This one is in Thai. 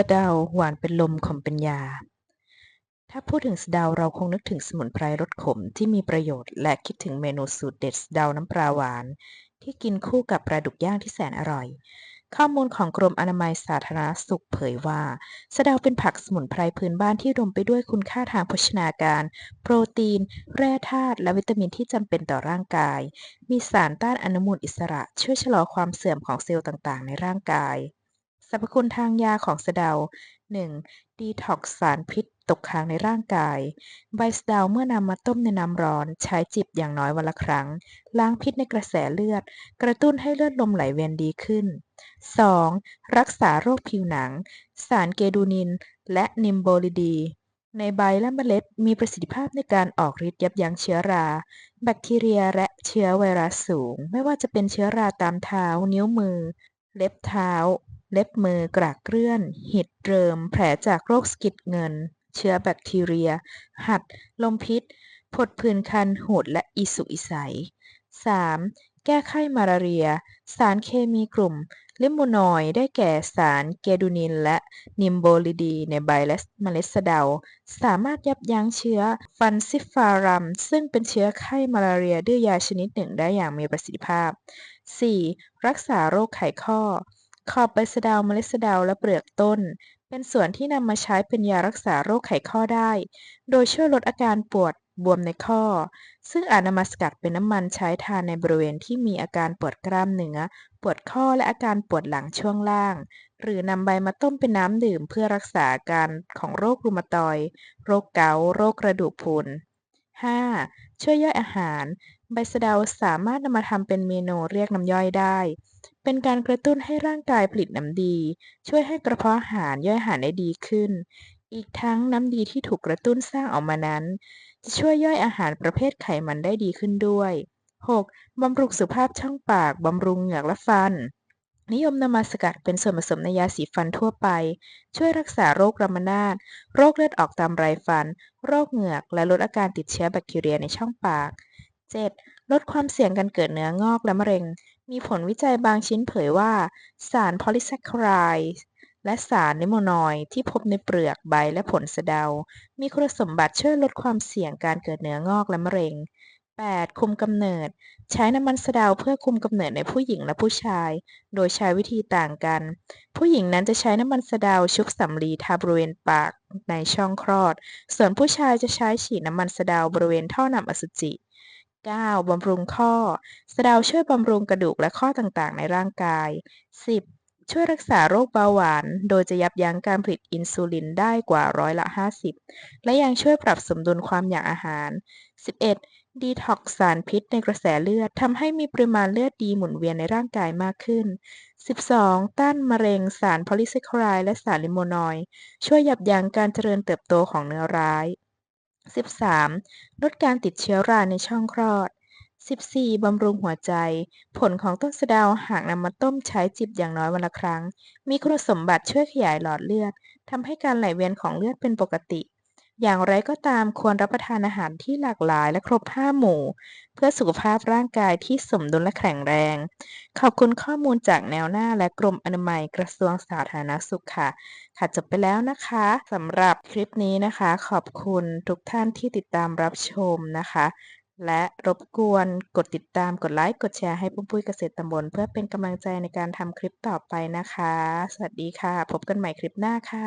สะเดาหวานเป็นลมขมเป็นยา ถ้าพูดถึงสะเดาเราคงนึกถึงสมุนไพรรสขมที่มีประโยชน์ และคิดถึงเมนูสูตรเด็ดสะเดาน้ำปลาหวาน ที่กินคู่กับปลาดุกย่างที่แสนอร่อย ข้อมูลของกรมอนามัยสาธารณสุขเผยว่าสะเดาเป็นผักสมุนไพรพื้นบ้านที่รวมไปด้วยคุณค่าทางโภชนาการ โปรตีน แร่ธาตุและวิตามินที่จำเป็นต่อร่างกาย มีสารต้านอนุมูลอิสระ ช่วยชะลอความเสื่อมของเซลล์ต่างๆ ในร่างกาย สรรพคุณทางยาของสะเดา 1. ดีท็อกซ์สารพิษตกค้างในร่างกาย ใบสะเดาเมื่อนำมาต้มในน้ำร้อน ใช้จิบอย่างน้อยวันละครั้ง ล้างพิษในกระแสเลือด กระตุ้นให้เลือดลมไหลเวียนดีขึ้น 2. รักษาโรคผิวหนัง สารเกดูนิน และนิมโบลิดี ในใบและเมล็ดมีประสิทธิภาพในการออกฤทธิ์ยับยั้งเชื้อรา แบคทีเรียและเชื้อไวรัสสูง ไม่ว่าจะเป็นเชื้อราตามเท้า นิ้วมือ เล็บเท้า เล็บมือกรากเลื่อน หิดเริม แผลจากโรคสกิดเงิน เชื้อแบคทีเรีย หัด ลมพิษ ผดผื่นคันหูดและอิสุอิสัย 3. แก้ไข้มาลาเรีย สารเคมีกลุ่ม ลิมโมนอยได้แก่สารเกดูนินและนิมโบลิดีในใบและเมล็ดสะเดา สามารถยับยั้งเชื้อฟันซิฟารัม ซึ่งเป็นเชื้อไข้มาลาเรียด้วยยาชนิดหนึ่งได้อย่างมีประสิทธิภาพ 4. รักษาโรคไขข้อ ขอบใบสะเดาเมล็ดสะเดาและเปลือกต้น เป็นส่วนที่นำมาใช้เป็นยารักษาโรคไขข้อได้ โดยช่วยลดอาการปวดบวมในข้อ ซึ่งอาจนำมาสกัดเป็นน้ำมันใช้ทานในบริเวณที่มีอาการปวดกล้ามเนื้อ ปวดข้อและอาการปวดหลังช่วงล่าง หรือนำใบมาต้มเป็นน้ำดื่มเพื่อรักษาอาการของโรครูมาตอย โรคเกาต์โรคกระดูกพรุน 5. ช่วยย่อยอาหาร ใบสะเดาสามารถนำมาทำเป็นเมนูเรียกน้ำย่อยได้ เป็นการกระตุ้นให้ร่างกายผลิตน้ำดี ช่วยให้กระเพาะอาหารย่อยอาหารได้ดีขึ้น อีกทั้งน้ำดีที่ถูกกระตุ้นสร้างออกมานั้น จะช่วยย่อยอาหารประเภทไขมันได้ดีขึ้นด้วย 6. บำรุงสุขภาพช่องปาก บำรุงเหงือกและฟัน นิยมนำมาสกัดเป็นส่วนผสมในยาสีฟันทั่วไป ช่วยรักษาโรครามานาดโรคเลือดออกตามไรฟัน โรคเหงือก และลดอาการติดเชื้อแบคทีเรียในช่องปาก 7. ลดความเสี่ยงการเกิดเนื้องอกและมะเร็ง มีผลวิจัยบางชิ้นเผยว่า สารโพลิแซคคารด์และสารนิโมนอยด์ที่พบในเปลือกใบและผลสะเดา มีคุณสมบัติช่วยลดความเสี่ยงการเกิดเนื้องอกและมะเร็ง 8. คุมกำเนิด ใช้น้ำมันสะเดาเพื่อคุมกำเนิดในผู้หญิงและผู้ชาย โดยใช้วิธีต่างกัน ผู้หญิงนั้นจะใช้น้ำมันสะเดาชุบสำลีทาบริเวณปากในช่องคลอด ส่วนผู้ชายจะใช้ฉีดน้ำมันสะเดาบริเวณท่อนำอสุจิ 9. บำรุงข้อ สะเดาช่วยบำรุงกระดูกและข้อต่างๆ ในร่างกาย 10. ช่วยรักษาโรคเบาหวาน โดยจะยับยั้งการผลิตอินซูลินได้กว่าร้อยละ 50 และยังช่วยปรับสมดุลความอยากอาหาร 11. ดีท็อกสารพิษในกระแสเลือดทำให้มีปริมาณเลือดดีหมุนเวียนในร่างกายมากขึ้น 12. ต้านมะเร็งสารโพลิซคคารด์และสารลิโมนอยด์ช่วยยับยั้งการเจริญเติบโตของเนื้อร้าย 13. ลดการติดเชื้อราในช่องคลอด 14. บำรุงหัวใจ ผลของต้นสะเดาหากนำมาต้มใช้จิบอย่างน้อยวันละครั้ง มีคุณสมบัติช่วยขยายหลอดเลือดทำให้การไหลเวียนของเลือดเป็นปกติ อย่างไรก็ตามควรรับประทานอาหารที่หลากหลายและครบห้าหมู่ เพื่อสุขภาพร่างกายที่สมดุลและแข็งแรง ขอบคุณข้อมูลจากแนวหน้าและกรมอนามัยกระทรวงสาธารณสุขค่ะ ค่ะจบไปแล้วนะคะสำหรับคลิปนี้นะคะ ขอบคุณทุกท่านที่ติดตามรับชมนะคะ และรบกวนกดติดตามกดไลค์กดแชร์ให้ปุ้มปุ้ยเกษตรตำบลเพื่อเป็นกำลังใจในการทำคลิปต่อไปนะคะ สวัสดีค่ะ พบกันใหม่คลิปหน้าค่ะ